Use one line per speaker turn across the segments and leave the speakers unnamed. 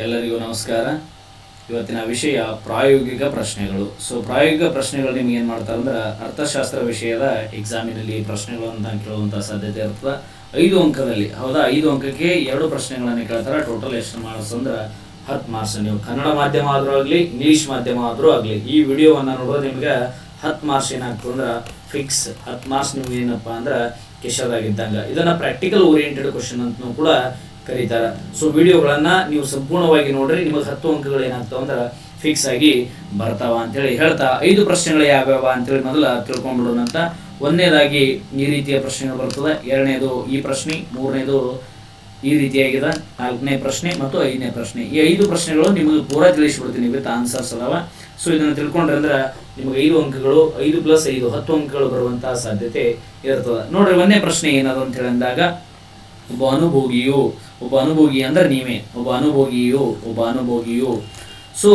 ಎಲ್ಲರಿಗೂ ನಮಸ್ಕಾರ. ಇವತ್ತಿನ ವಿಷಯ ಪ್ರಾಯೋಗಿಕ ಪ್ರಶ್ನೆಗಳು. ಸೊ ಪ್ರಾಯೋಗಿಕ ಪ್ರಶ್ನೆಗಳು ನಿಮ್ಗೆ ಏನು ಮಾಡ್ತಾರೆ ಅಂದ್ರೆ ಅರ್ಥಶಾಸ್ತ್ರ ವಿಷಯದ ಎಕ್ಸಾಮಿನಲ್ಲಿ ಪ್ರಶ್ನೆಗಳನ್ನು ಕೇಳುವಂಥ ಸಾಧ್ಯತೆ ಇರ್ತದೆ. ಐದು ಅಂಕದಲ್ಲಿ, ಹೌದಾ? ಐದು ಅಂಕಕ್ಕೆ ಎರಡು ಪ್ರಶ್ನೆಗಳನ್ನು ಕೇಳ್ತಾರೆ. ಟೋಟಲ್ ಎಷ್ಟು ಮಾರ್ಕ್ಸ್ ಅಂದ್ರೆ ಹತ್ತು ಮಾರ್ಕ್ಸ್ ನೀವು ಕನ್ನಡ ಮಾಧ್ಯಮ ಆದರೂ ಆಗಲಿ ಇಂಗ್ಲೀಷ್ ಮಾಧ್ಯಮ ಆದರೂ ಆಗಲಿ, ಈ ವಿಡಿಯೋವನ್ನು ನೋಡೋದು ನಿಮ್ಗೆ ಹತ್ತು ಮಾರ್ಕ್ಸ್ ಏನಾಗ್ತದೆ ಅಂದ್ರೆ ಫಿಕ್ಸ್ ಹತ್ತು ಮಾರ್ಕ್ಸ್ ನಿಮ್ಗೆ ಏನಪ್ಪ ಅಂದ್ರೆ ಕೆಶದಾಗಿದ್ದಂಗೆ. ಇದನ್ನು ಪ್ರಾಕ್ಟಿಕಲ್ ಓರಿಯೆಂಟೆಡ್ ಕ್ವಶನ್ ಅಂತಲೂ ಕೂಡ ಕರೀತಾರೆ. ಸೊ ವಿಡಿಯೋಗಳನ್ನ ನೀವು ಸಂಪೂರ್ಣವಾಗಿ ನೋಡ್ರಿ, ನಿಮಗೆ ಹತ್ತು ಅಂಕಗಳು ಏನಾಗ್ತಾವ ಅಂದ್ರೆ ಫಿಕ್ಸ್ ಆಗಿ ಬರ್ತಾವ ಅಂತೇಳಿ ಹೇಳ್ತಾ, ಐದು ಪ್ರಶ್ನೆಗಳು ಯಾವ್ಯಾವ ಅಂತೇಳಿ ಮೊದಲ ತಿಳ್ಕೊಂಡ್ಬಿಡೋಣ ಅಂತ. ಒಂದನೇದಾಗಿ ಈ ರೀತಿಯ ಪ್ರಶ್ನೆಗಳು ಬರ್ತದೆ, ಎರಡನೇದು ಈ ಪ್ರಶ್ನೆ, ಮೂರನೇದು ಈ ರೀತಿಯಾಗಿದೆ, ನಾಲ್ಕನೇ ಪ್ರಶ್ನೆ ಮತ್ತು ಐದನೇ ಪ್ರಶ್ನೆ. ಈ ಐದು ಪ್ರಶ್ನೆಗಳು ನಿಮಗೆ ಪೂರಾ ತಿಳಿಸ್ಬಿಡ್ತೀನಿ ವಿತ್ ಆನ್ಸರ್ಸ್ ಅದಾವ. ಸೊ ಇದನ್ನು ತಿಳ್ಕೊಂಡ್ರೆ ಅಂದ್ರೆ ನಿಮಗೆ ಐದು ಅಂಕಗಳು, ಐದು ಪ್ಲಸ್ ಐದು, ಹತ್ತು ಅಂಕಗಳು ಬರುವಂತಹ ಸಾಧ್ಯತೆ ಇರ್ತದೆ. ನೋಡ್ರಿ ಒಂದನೇ ಪ್ರಶ್ನೆ ಏನದು ಅಂತ ಹೇಳಿದಾಗ ಒಬ್ಬ ಅನುಭೋಗಿಯು, ಒಬ್ಬ ಅನುಭೋಗಿ ಅಂದ್ರೆ ನೀವೇ, ಒಬ್ಬ ಅನುಭೋಗಿಯು ಒಬ್ಬ ಅನುಭೋಗಿಯು. ಸೊ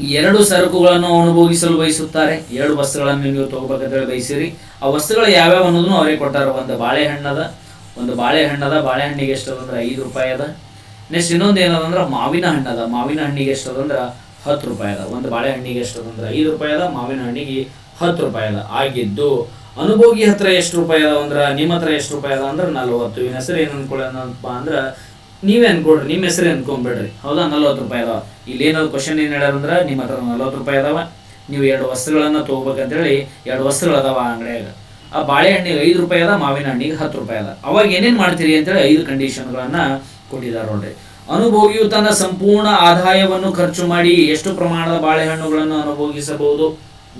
ಎರಡು ಸರಕುಗಳನ್ನು ಅನುಭೋಗಿಸಲು ಬಯಸುತ್ತಾರೆ. ಎರಡು ವಸ್ತುಗಳನ್ನು ನೀವು ತಗೋಬೇಕಂತೇಳಿ ಬಯಸಿರಿ. ಆ ವಸ್ತುಗಳು ಯಾವ್ಯಾವ ಅನ್ನೋದನ್ನು ಅವರೇ ಕೊಟ್ಟಾರ. ಒಂದು ಬಾಳೆಹಣ್ಣದ ಒಂದು ಬಾಳೆಹಣ್ಣದ, ಬಾಳೆಹಣ್ಣಿಗೆ ಎಷ್ಟದ ಅಂದ್ರೆ ಐದು ರೂಪಾಯಿ ಅದ. ನೆಕ್ಸ್ಟ್ ಇನ್ನೊಂದು ಏನದಂದ್ರೆ ಮಾವಿನ ಹಣ್ಣದ. ಮಾವಿನ ಹಣ್ಣಿಗೆ ಎಷ್ಟದಂದ್ರೆ ಹತ್ತು ರೂಪಾಯಿ ಅದ. ಒಂದು ಬಾಳೆಹಣ್ಣಿಗೆ ಎಷ್ಟದಂದ್ರೆ ಐದು ರೂಪಾಯಿ ಅದ. ಮಾವಿನ ಹಣ್ಣಿಗೆ ಹತ್ತು ರೂಪಾಯಿ ಅದ. ಆಗಿದ್ದು ಅನುಭೋಗಿ ಹತ್ರ ಎಷ್ಟು ರೂಪಾಯಿ ಅದಾವ ಅಂದ್ರೆ ನಿಮ್ಮ ಹತ್ರ ಎಷ್ಟು ರೂಪಾಯಿ ಅದಾವ ಅಂದ್ರೆ ನಲ್ವತ್ತು. ಇವನ ಹೆಸರು ಏನು ಅನ್ಕೊಳ್ಳೋಣಪ್ಪ ಅಂದ್ರೆ ನೀವೇ ಅನ್ಕೊಡ್ರಿ ನಿಮ್ಮ ಹೆಸರು ಅನ್ಕೊಂಬಿಡ್ರಿ. ಹೌದಾ? ನಲ್ವತ್ತು ರೂಪಾಯಿ ಅದಾವ. ಇಲ್ಲಿ ಏನಾದ್ರು ಕ್ವಶನ್ ಏನು ಹೇಳ್ಯಾರಂದ್ರೆ ನಿಮ್ಮ ಹತ್ರ ನಲ್ವತ್ತು ರೂಪಾಯಿ ಅದಾವ. ನೀವು ಎರಡು ವಸ್ತುಗಳನ್ನ ತೊಗೋಬೇಕಂತೇಳಿ ಎರಡು ವಸ್ತುಗಳು ಅದಾವ ಅಂಗಡಿಯಾಗ. ಆ ಬಾಳೆಹಣ್ಣಿಗೆ ಐದು ರೂಪಾಯಿ ಅದ ಮಾವಿನ ಹಣ್ಣಿಗೆ ಹತ್ತು ರೂಪಾಯಿ ಅದ ಅವಾಗ ಏನೇನು ಮಾಡ್ತೀರಿ ಅಂತೇಳಿ ಐದು ಕಂಡೀಷನ್ಗಳನ್ನ ಕೊಟ್ಟಿದ್ದಾರೆ ನೋಡ್ರಿ. ಅನುಭೋಗಿಯು ತನ್ನ ಸಂಪೂರ್ಣ ಆದಾಯವನ್ನು ಖರ್ಚು ಮಾಡಿ ಎಷ್ಟು ಪ್ರಮಾಣದ ಬಾಳೆಹಣ್ಣುಗಳನ್ನು ಅನುಭೋಗಿಸಬಹುದು?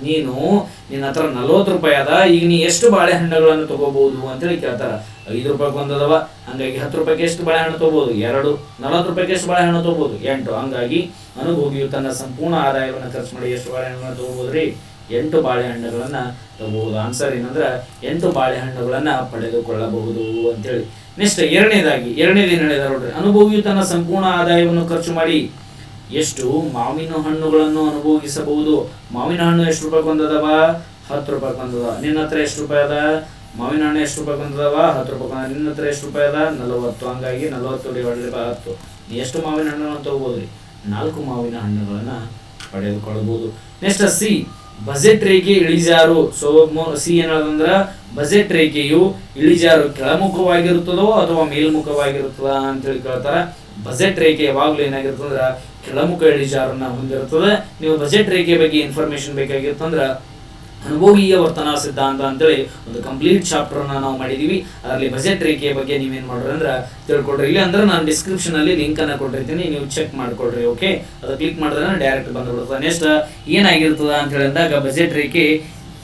ನೀನು ನಿನ್ನ ಹತ್ರ ನಲ್ವತ್ತು ರೂಪಾಯಿ ಅದ, ಈಗ ನೀ ಎಷ್ಟು ಬಾಳೆಹಣ್ಣುಗಳನ್ನು ತಗೋಬಹುದು ಅಂತೇಳಿ ಕೇಳ್ತಾರ. ಐದು ರೂಪಾಯಿಗೆ ಒಂದದವ ಹಂಗಾಗಿ ಹತ್ತು ರೂಪಾಯಿಗೆ ಎಷ್ಟು ಬಾಳೆಹಣ್ಣು ತಗೋಬಹುದು? ಎರಡು. ನಲವತ್ತು ರೂಪಾಯಿಗೆ ಎಷ್ಟು ಬಾಳೆಹಣ್ಣು ತಗೋಬಹುದು? ಎಂಟು. ಹಂಗಾಗಿ ಅನುಭೋಗಿಯು ತನ್ನ ಸಂಪೂರ್ಣ ಆದಾಯವನ್ನು ಖರ್ಚು ಮಾಡಿ ಎಷ್ಟು ಬಾಳೆಹಣ್ಣುಗಳನ್ನು ತಗೋಬಹುದ್ರಿ? ಎಂಟು ಬಾಳೆಹಣ್ಣುಗಳನ್ನ ತಗೋಬಹುದು. ಆನ್ಸರ್ ಏನಂದ್ರೆ, ಎಂಟು ಬಾಳೆಹಣ್ಣುಗಳನ್ನ ಪಡೆದುಕೊಳ್ಳಬಹುದು ಅಂತೇಳಿ. ನೆಕ್ಸ್ಟ್ ಎರಡನೇದಾಗಿ, ಎರಡನೇದು ಏನು ಹೇಳಿದಾರೆ ನೋಡ್ರಿ? ಅನುಭವಿಯು ತನ್ನ ಸಂಪೂರ್ಣ ಆದಾಯವನ್ನು ಖರ್ಚು ಮಾಡಿ ಎಷ್ಟು ಮಾವಿನ ಹಣ್ಣುಗಳನ್ನು ಅನುಭೋಗಿಸಬಹುದು? ಮಾವಿನ ಹಣ್ಣು ಎಷ್ಟು ರೂಪಾಯಿ ಬಂದದವ? ಹತ್ತು ರೂಪಾಯಿ ಬಂದದ. ನಿನ್ನ ಹತ್ರ ಎಷ್ಟು ರೂಪಾಯಿ ಅದ? ಮಾವಿನ ಹಣ್ಣು ಎಷ್ಟು ರೂಪಾಯಿ ಬಂದದವ? ಹತ್ತು ರೂಪಾಯಿ ನಿನ್ನ ಹತ್ರ ಎಷ್ಟು ರೂಪಾಯಿ ಅದ? ನಲವತ್ತು. ಹಂಗಾಗಿ ನಲವತ್ತು ಡಿವೈಡೆಡ್ ಬೈ ಹತ್ತು. ಎಷ್ಟು ಮಾವಿನ ಹಣ್ಣನ್ನು ತಗೋಬೋದ್ರಿ ನಾಲ್ಕು ಮಾವಿನ ಹಣ್ಣುಗಳನ್ನ ಪಡೆದುಕೊಳ್ಳಬಹುದು. ನೆಕ್ಸ್ಟ್ ಸಿ, ಬಜೆಟ್ ರೇಖೆ ಇಳಿಜಾರು. ಸೊ ಸಿ ಏನಂದ್ರ ಬಜೆಟ್ ರೇಖೆಯು ಇಳಿಜಾರು ಕೆಳಮುಖವಾಗಿರುತ್ತದೋ ಅಥವಾ ಮೇಲ್ಮುಖವಾಗಿರುತ್ತದ ಅಂತೇಳಿ ಕೇಳ್ತಾರ. ಬಜೆಟ್ ರೇಖೆ ಯಾವಾಗಲೂ ಏನಾಗಿರ್ತಂದ್ರ ಕೆಳಮುಖ ಇಳಿಜಾರನ್ನ ಹೊಂದಿರುತ್ತದೆ. ನೀವು ಬಜೆಟ್ ರೇಖೆ ಬಗ್ಗೆ ಇನ್ಫಾರ್ಮೇಶನ್ ಬೇಕಾಗಿತ್ತಂದ್ರ ಅನುಭೋಗೀಯ ವರ್ತನಾ ಸಿದ್ಧಾಂತ ಅಂತೇಳಿ ಒಂದು ಕಂಪ್ಲೀಟ್ ಚಾಪ್ಟರ್ನ ನಾವು ಮಾಡಿದೀವಿ. ಅದರಲ್ಲಿ ಬಜೆಟ್ ರೇಖೆಯ ಬಗ್ಗೆ ನೀವೇನು ಮಾಡ್ರಿ ಅಂದ್ರೆ ತಿಳ್ಕೊಡ್ರಿ ಇಲ್ಲ ಅಂದ್ರೆ ನಾನು ಡಿಸ್ಕ್ರಿಪ್ಷನ್ ಅಲ್ಲಿ ಲಿಂಕ್ ಅನ್ನ ಕೊಟ್ಟಿರ್ತೀನಿ. ನೀವು ಚೆಕ್ ಮಾಡ್ಕೊಡ್ರಿ ಓಕೆ ಅದು ಕ್ಲಿಕ್ ಮಾಡಿದ್ರೆ ಡೈರೆಕ್ಟ್ ಬಂದ್ಬಿಡ್ತದೆ ನೆಕ್ಸ್ಟ್ ಏನಾಗಿರ್ತದ ಅಂತ ಹೇಳಿದಾಗ ಬಜೆಟ್ ರೇಖೆ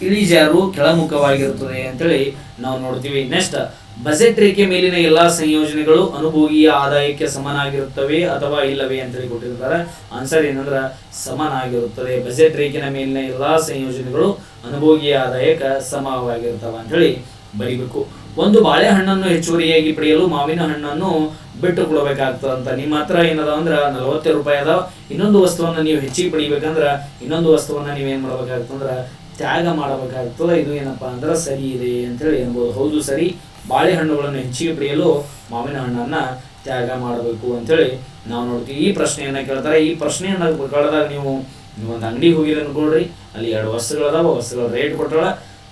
ಇಳಿಜಾರು ಕೆಳಮುಖವಾಗಿರುತ್ತದೆ ಅಂತೇಳಿ ನಾವು ನೋಡ್ತೀವಿ. ನೆಕ್ಸ್ಟ್ ಬಜೆಟ್ ರೇಖೆ ಮೇಲಿನ ಎಲ್ಲಾ ಸಂಯೋಜನೆಗಳು ಅನುಭೋಗಿಯ ಆದಾಯಕ್ಕೆ ಸಮನಾಗಿರುತ್ತವೆ ಅಥವಾ ಇಲ್ಲವೇ ಅಂತೇಳಿ ಕೊಟ್ಟಿರ್ತಾರೆ. ಆನ್ಸರ್ ಏನಂದ್ರ ಸಮನಾಗಿರುತ್ತದೆ. ಬಜೆಟ್ ರೇಖಿನ ಮೇಲಿನ ಎಲ್ಲಾ ಸಂಯೋಜನೆಗಳು ಅನುಭೋಗಿಯ ಆದಾಯಕ್ಕೆ ಸಮವಾಗಿರುತ್ತವೆ ಅಂತ ಹೇಳಿ ಬರಿಬೇಕು. ಒಂದು ಬಾಳೆಹಣ್ಣನ್ನು ಹೆಚ್ಚುವರಿಯಾಗಿ ಪಡೆಯಲು ಮಾವಿನ ಹಣ್ಣನ್ನು ಬಿಟ್ಟು ಕೊಡಬೇಕಾಗ್ತದೆ ಅಂತ. ನಿಮ್ಮ ಹತ್ರ ಏನದ ಅಂದ್ರೆ ನಲವತ್ತು ರೂಪಾಯಿ ಅದಾವ. ಇನ್ನೊಂದು ವಸ್ತುವನ್ನ ನೀವು ಹೆಚ್ಚಿಗೆ ಪಡಿಬೇಕಂದ್ರ ಇನ್ನೊಂದು ವಸ್ತುವನ್ನ ನೀವೇನ್ ಮಾಡ್ಬೇಕಾಗ್ತಂದ್ರ ತ್ಯಾಗ ಮಾಡಬೇಕಾಗ್ತದೆ. ಇದು ಏನಪ್ಪಾ ಅಂದ್ರೆ ಸರಿ ಇದೆ ಅಂತೇಳಿ ಅನ್ಬೋದು ಹೌದು ಸರಿ ಬಾಳೆಹಣ್ಣುಗಳನ್ನು ಹೆಚ್ಚಿಗೆ ಪಡೆಯಲು ಮಾವಿನ ಹಣ್ಣನ್ನು ತ್ಯಾಗ ಮಾಡಬೇಕು ಅಂತೇಳಿ ನಾವು ನೋಡ್ತೀವಿ. ಈ ಪ್ರಶ್ನೆಯನ್ನು ಕೇಳ್ತಾರೆ. ಈ ಪ್ರಶ್ನೆಯನ್ನು ಕೇಳಿದಾಗ ನೀವು ನೀವು ಒಂದು ಅಂಗಡಿಗೆ ಹೋಗಿರಿ ಅನ್ಕೊಳ್ರಿ. ಅಲ್ಲಿ ಎರಡು ವಸ್ತುಗಳದಾವ ವಸ್ತುಗಳ ರೇಟ್ ಕೊಟ್ಟಳ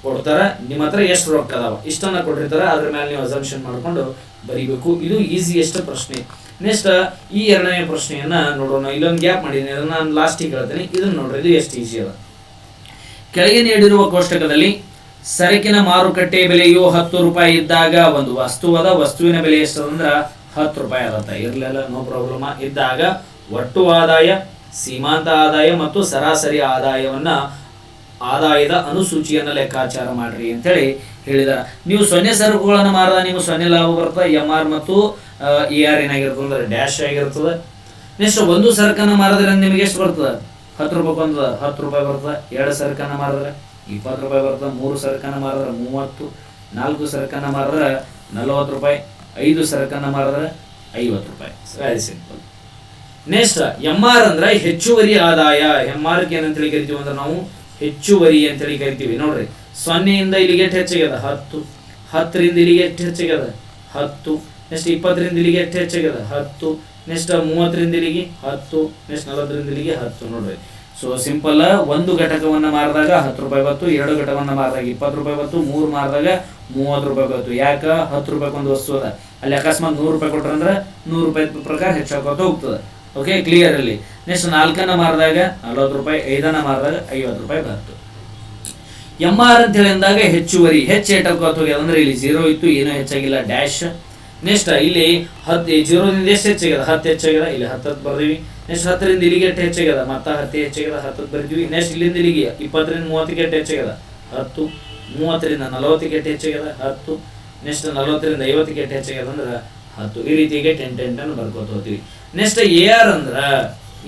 ಕೊಡ್ತಾರೆ. ನಿಮ್ಮ ಹತ್ರ ಎಷ್ಟು ರೊಕ್ಕ ಅದಾವ? ಇಷ್ಟನ್ನು ಕೊಟ್ಟಿರ್ತಾರೆ. ಅದ್ರ ಮೇಲೆ ನೀವು ಅಸಂಪ್ಷನ್ ಮಾಡ್ಕೊಂಡು ಬರೀಬೇಕು. ಇದು ಈಸಿಯೆಸ್ಟ್ ಪ್ರಶ್ನೆ. ನೆಕ್ಸ್ಟ್ ಈ ಎರಡನೇ ಪ್ರಶ್ನೆಯನ್ನ ನೋಡೋಣ. ಇಲ್ಲೊಂದು ಗ್ಯಾಪ್ ಮಾಡಿದ್ದೀನಿ. ಅದನ್ನ ನಾನು ಲಾಸ್ಟಿಗೆ ಹೇಳ್ತೀನಿ ಇದನ್ನ ನೋಡ್ರಿ. ಇದು ಎಷ್ಟು ಈಸಿ ಅದ. ಕೆಳಗೆ ನೀಡಿರುವ ಕೋಷ್ಟಕದಲ್ಲಿ ಸರಕಿನ ಮಾರುಕಟ್ಟೆ ಬೆಲೆಯು ಹತ್ತು ರೂಪಾಯಿ ಇದ್ದಾಗ ಒಂದು ವಸ್ತುವದ ವಸ್ತುವಿನ ಬೆಲೆ ಎಷ್ಟು ಅಂದ್ರೆ ಹತ್ತು ರೂಪಾಯಿ ಆಗತ್ತ ಇರ್ಲಿಲ್ಲ ನೋ ಪ್ರಾಬ್ಲಮ್ ಇದ್ದಾಗ ಒಟ್ಟು ಆದಾಯ, ಸೀಮಾಂತ ಆದಾಯ ಮತ್ತು ಸರಾಸರಿ ಆದಾಯವನ್ನ ಆದಾಯದ ಅನುಸೂಚಿಯನ್ನು ಲೆಕ್ಕಾಚಾರ ಮಾಡ್ರಿ ಅಂತೇಳಿ ಹೇಳಿದಾರೆ. ನೀವು ಸೊನ್ನೆ ಸರಕುಗಳನ್ನು ಮಾರದ ನೀವು ಸೊನ್ನೆ ಲಾಭ ಬರ್ತದೆ. ಎಂ ಆರ್ ಮತ್ತು ಇ ಆರ್ ಏನಾಗಿರ್ತದೆ ಅಂದ್ರೆ ಡ್ಯಾಶ್ ಆಗಿರ್ತದೆ. ನೆಕ್ಸ್ಟ್ ಒಂದು ಸರಕನ್ನು ಮಾರಿದ್ರೆ ನಿಮಗೆ ಎಷ್ಟು ಬರ್ತದೆ? ಹತ್ತು ರೂಪಾಯಿ ಬಂದದ, ಹತ್ತು ರೂಪಾಯಿ ಬರ್ತದೆ. ಎರಡು ಸರಕನ್ನು ಮಾರಿದ್ರೆ? ಇಪ್ಪತ್ತು ರೂಪಾಯಿ ಬರ್ತದೆ, ಮೂರು ಸರಕನ್ನ ಮಾರಿದ್ರೆ ಮೂವತ್ತು, ನಾಲ್ಕು ಸರಕನ್ನ ಮಾರಿದ್ರೆ ನಲವತ್ತು ರೂಪಾಯಿ, ಐದು ಸರಕನ್ನ ಮಾರಿದ್ರೆ ಐವತ್ತು ರೂಪಾಯಿ. Very simple next M R ಅಂದ್ರೆ ಹೆಚ್ಚುವರಿ ಆದಾಯ. ಎಂ ಆರ್ ಏನಂತೇಳಿ ಕರಿತೀವಿ ಅಂದ್ರೆ ನಾವು ಹೆಚ್ಚುವರಿ ಅಂತೇಳಿ ಕರಿತೀವಿ. ನೋಡ್ರಿ, ಸೊನ್ನೆಯಿಂದ ಇಲ್ಲಿಗೆ ಎಷ್ಟು ಹೆಚ್ಚಾಗ್ಯದ? ಹತ್ತು. ಹತ್ತರಿಂದ ಇಲ್ಲಿಗೆ ಎಷ್ಟು ಹೆಚ್ಚಾಗ್ಯದ? ಹತ್ತು. ನೆಕ್ಸ್ಟ್ ಇಪ್ಪತ್ತರಿಂದ ಇಲ್ಲಿಗೆ ಎಷ್ಟು ಹೆಚ್ಚಾಗ್ಯದ? ಹತ್ತು. ನೆಕ್ಸ್ಟ್ ಮೂವತ್ತರಿಂದ ಇಲ್ಲಿಗೆ ಹತ್ತು. ನೆಕ್ಸ್ಟ್ ನಲವತ್ತರಿಂದ ಇಲ್ಲಿಗೆ ಹತ್ತು. ನೋಡ್ರಿ ಸೊ ಸಿಂಪಲ್ ಒಂದು ಘಟಕವನ್ನ ಮಾರಿದಾಗ ಹತ್ತು ರೂಪಾಯಿ ಬತ್ತು ಎರಡು ಘಟಕವನ್ನ ಮಾರಿದಾಗ ಇಪ್ಪತ್ತು ರೂಪಾಯಿ ಬತ್ತು ಮೂರು ಮಾರಿದಾಗ ಮೂವತ್ತು ರೂಪಾಯಿ ಬತ್ತು ಯಾಕ? ಹತ್ತು ರೂಪಾಯಿ ಒಂದು ವಸ್ತು ಅದ. ಅಲ್ಲಿ ಅಕಸ್ಮಾತ್ ನೂರು ರೂಪಾಯಿ ಕೊಟ್ರಂದ್ರೆ ನೂರು ರೂಪಾಯಿ ಪ್ರಕಾರ ಹೆಚ್ಚಾಕೋತ ಹೋಗ್ತದೆ. ಓಕೆ ಕ್ಲಿಯರ್ ಅಲ್ಲಿ. ನೆಕ್ಸ್ಟ್ ನಾಲ್ಕನ್ನ ಮಾರಿದಾಗ ನಲ್ವತ್ತು ರೂಪಾಯಿ, ಐದನ್ನ ಮಾರಿದಾಗ ಐವತ್ತು ರೂಪಾಯಿ ಬಂತು. ಎಂ ಆರ್ ಅಂತ ಅಂದಾಗ ಹೆಚ್ಚುವರಿ. ಹೆಚ್ಚು ಏಟಾಕೋತ ಹೋಗ್ಯದ ಅಂದ್ರೆ ಇಲ್ಲಿ ಜೀರೋ ಇತ್ತು, ಏನೂ ಹೆಚ್ಚಾಗಿಲ್ಲ ಡ್ಯಾಶ್ ನೆಕ್ಸ್ಟ್ ಇಲ್ಲಿ ಹತ್ತು ಜೀರೋದಿಂದ ಎಷ್ಟು ಹೆಚ್ಚಾಗ್ಯದ? ಹತ್ತು ಹೆಚ್ಚಾಗ್ಯದ. ಇಲ್ಲಿ ಹತ್ತು ಹತ್ತು ಬರ್ದೀವಿ. ನೆಕ್ಸ್ಟ್ ಹತ್ತರಿಂದ ಇಲ್ಲಿಗೆ ಎಟ್ಟು ಹೆಚ್ಚಾಗ್ಯದ ಮತ್ತೆ ಹತ್ತು ಹೆಚ್ಚಾಗ್ಯದ ಹತ್ತು ಬರ್ತೀವಿ. ನೆಕ್ಸ್ಟ್ ಇಲ್ಲಿಂದ ಇಲ್ಲಿಗೆ ಇಪ್ಪತ್ತರಿಂದ ಮೂವತ್ತಕ್ಕೆ ಎಟ್ಟು ಹೆಚ್ಚಾಗ್ಯದ ಹತ್ತು, ಮೂವತ್ತರಿಂದ ನಲವತ್ತಕ್ಕೆ ಎಟ್ಟು ಹೆಚ್ಚಾಗ್ಯದ ಹತ್ತು, ನೆಕ್ಸ್ಟ್ ನಲವತ್ತರಿಂದ ಐವತ್ತಕ್ಕೆ ಎಟ್ಟು ಹೆಚ್ಚಾಗ್ಯದ ಅಂದ್ರೆ ಹತ್ತು. ಈ ರೀತಿಗೆ ಟೆನ್ ಟೆನ್ ಟೆನ್ ಬರ್ಕೋತ ಹೋಗ್ತೀವಿ. ನೆಕ್ಸ್ಟ್ ಎ ಆರ್ ಅಂದ್ರೆ